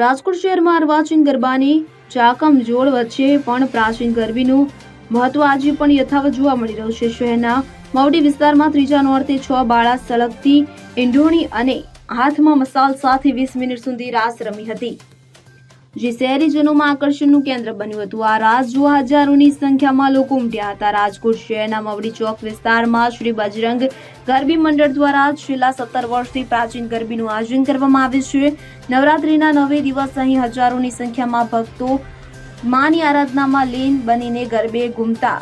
રાજકોટ શહેરમાં અર્વાચીન ગરબાની ચાકમ જોડ વચ્ચે પણ પ્રાચીન ગરબીનું મહત્વ આજે પણ યથાવત જોવા મળી રહ્યું છે. શહેરના મવડી વિસ્તારમાં ત્રીજા નોરતે છ બાળા સળગતી ઇંઢોણી અને હાથમાં મસાલ સાથે વીસ મિનિટ સુધી રાસ રમી હતી. જે શહેરીજનોમાં આકર્ષણનું કેન્દ્ર બન્યું હતું. આ રાસ જોવા હજારોની સંખ્યામાં લોકો ઉમટ્યા હતા. રાજકોટ શહેરના મવડી ચોક વિસ્તારમાં શ્રી બજરંગ ગરબી મંડળ દ્વારા છેલ્લા સત્તર વર્ષથી પ્રાચીન ગરબીનું આયોજન કરવામાં આવે છે. નવરાત્રીના નવે દિવસ અહીં હજારોની સંખ્યામાં ભક્તો માની આરાધનામાં લીન બનીને ગરબે ઘૂમતા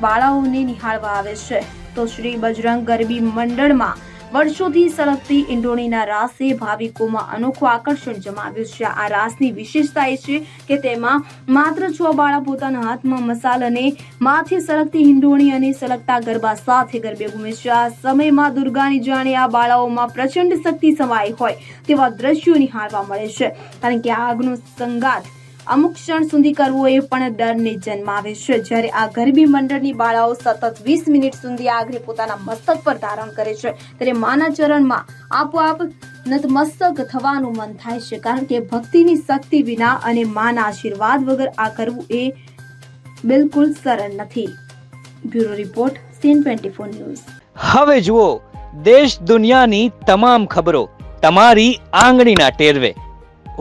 બાળાઓને નિહાળવા આવે છે. તો શ્રી બજરંગ ગરબી મંડળમાં વર્ષોથી સળગતી ઇન્ડોણીના રાસે ભાવિકોમાં અનોખું આકર્ષણ જમાવ્યું છે. આ રાસની વિશેષતા એ છે કે તેમાં માત્ર છ બાળા પોતાના હાથમાં મસાલ અને માથે સળગતી હિંડોણી અને સળગતા ગરબા સાથે ગરબે ઘૂમે છે. આ સમયમાં દુર્ગાની જાણે આ બાળાઓમાં પ્રચંડ શક્તિ સમાઈ હોય તેવા દ્રશ્યો નિહાળવા મળે છે. કારણ કે આગનો સંગાત અમુક ક્ષણ સુધી કરવો એ પણ ડરને જન્માવે છે. જ્યારે આ ગરબી મંડળની બાળાઓ સતત વીસ મિનિટ સુધી આગળ પોતાના મસ્તક પર ધારણ કરે છે, ત્યારે માના ચરણમાં આપોઆપ નતમસ્તક થવાનું મન થાય છે, કારણ કે ભક્તિની શક્તિ વિના અને માના આશીર્વાદ વગર આ કરવું એ બિલકુલ સરળ નથી. Bureau report C N twenty four news. હવે જુઓ, દેશ દુનિયાની તમામ ખબરો તમારી આંગળીના ટેરવે.